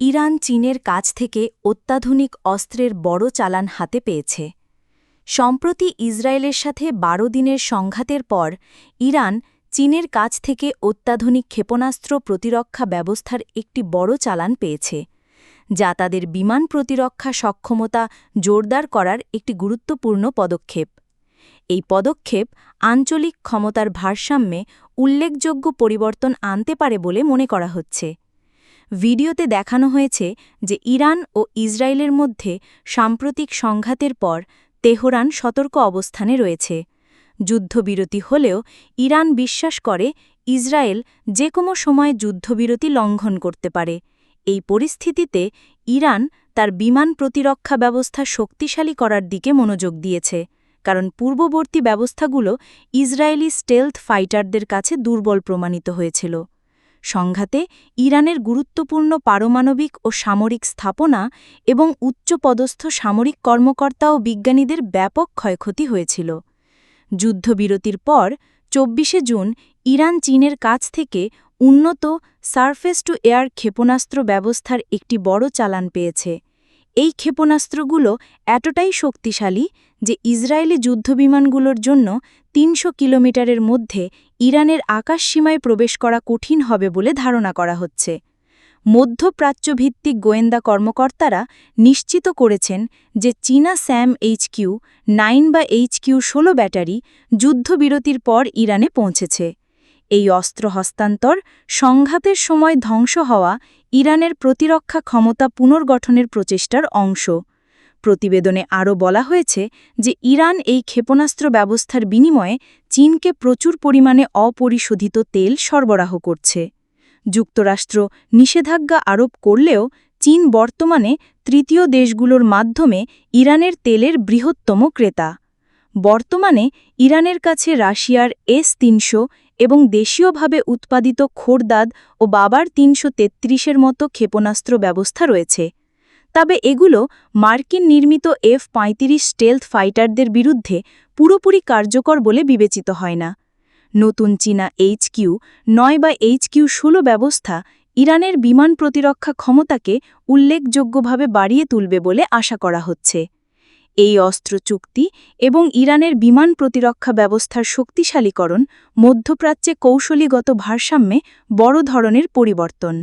Iran চীনের কাছ থেকে অত্যাধুনিক অস্ত্রের বড় চালান হাতে পেয়েছে। সম্প্রতি ইসরায়েলের সাথে বারো দিনের সংঘাতের পর ইরান চীনের কাছ থেকে অত্যাধুনিক ক্ষেপণাস্ত্র প্রতিরক্ষা ব্যবস্থার একটি বড় চালান পেয়েছে, যা তাদের বিমান প্রতিরক্ষা সক্ষমতা জোরদার করার একটি গুরুত্বপূর্ণ পদক্ষেপ। এই পদক্ষেপ আঞ্চলিক ক্ষমতার ভারসাম্যে উল্লেখযোগ্য পরিবর্তন আনতে পারে বলে মনে করা হচ্ছে। ভিডিওতে দেখানো হয়েছে যে ইরান ও ইসরায়েলের মধ্যে সাম্প্রতিক সংঘাতের পর তেহরান সতর্ক অবস্থানে রয়েছে। যুদ্ধবিরতি হলেও ইরান বিশ্বাস করে ইসরায়েল যে কোনো সময় যুদ্ধবিরতি লঙ্ঘন করতে পারে। এই পরিস্থিতিতে ইরান তার বিমান প্রতিরক্ষা ব্যবস্থা শক্তিশালী করার দিকে মনোযোগ দিয়েছে, কারণ পূর্ববর্তী ব্যবস্থাগুলো ইসরায়েলি স্টেলথ ফাইটারদের কাছে দুর্বল প্রমাণিত হয়েছিল। সংঘাতে ইরানের গুরুত্বপূর্ণ পারমাণবিক ও সামরিক স্থাপনা এবং উচ্চপদস্থ সামরিক কর্মকর্তা ও বিজ্ঞানীদের ব্যাপক ক্ষয়ক্ষতি হয়েছিল। যুদ্ধবিরতির পর, চব্বিশে জুন, ইরান চীনের কাছ থেকে উন্নত সারফেস টু এয়ার ক্ষেপণাস্ত্র ব্যবস্থার একটি বড় চালান পেয়েছে। এই ক্ষেপণাস্ত্রগুলো এতটাই শক্তিশালী যে ইসরায়েলি যুদ্ধবিমানগুলোর জন্য তিনশো কিলোমিটারের মধ্যে ইরানের আকাশসীমায় প্রবেশ করা কঠিন হবে বলে ধারণা করা হচ্ছে। মধ্যপ্রাচ্যভিত্তিক গোয়েন্দা কর্মকর্তারা নিশ্চিত করেছেন যে চীনা স্যাম এইচকিউ নাইন বা এইচকিউ ষোলো ব্যাটারি যুদ্ধবিরতির পর ইরানে পৌঁছেছে। এই অস্ত্র হস্তান্তর সংঘাতের সময় ধ্বংস হওয়া ইরানের প্রতিরক্ষা ক্ষমতা পুনর্গঠনের প্রচেষ্টার অংশ। প্রতিবেদনে আরও বলা হয়েছে যে ইরান এই ক্ষেপণাস্ত্র ব্যবস্থার বিনিময়ে চীনকে প্রচুর পরিমাণে অপরিশোধিত তেল সরবরাহ করছে। যুক্তরাষ্ট্র নিষেধাজ্ঞা আরোপ করলেও চীন বর্তমানে তৃতীয় দেশগুলোর মাধ্যমে ইরানের তেলের বৃহত্তম ক্রেতা। বর্তমানে ইরানের কাছে রাশিয়ার এস তিনশো এবং দেশীয়ভাবে উৎপাদিত খোরদাদ ও বাবার তিনশো তেত্রিশের মতো ক্ষেপণাস্ত্র ব্যবস্থা রয়েছে। তবে এগুলো মার্কিন নির্মিত এফ পঁয়ত্রিশ স্টেলথ ফাইটারদের বিরুদ্ধে পুরোপুরি কার্যকর বলে বিবেচিত হয় না। নতুন চীনা এইচকিউ নয় বা এইচকিউ ষোলো ব্যবস্থা ইরানের বিমান প্রতিরক্ষা ক্ষমতাকে উল্লেখযোগ্যভাবে বাড়িয়ে তুলবে বলে আশা করা হচ্ছে। এই অস্ত্র চুক্তি এবং ইরানের বিমান প্রতিরক্ষা ব্যবস্থার শক্তিশালীকরণ, মধ্যপ্রাচ্যে কৌশলীগত ভারসাম্যে বড় ধরনের পরিবর্তন।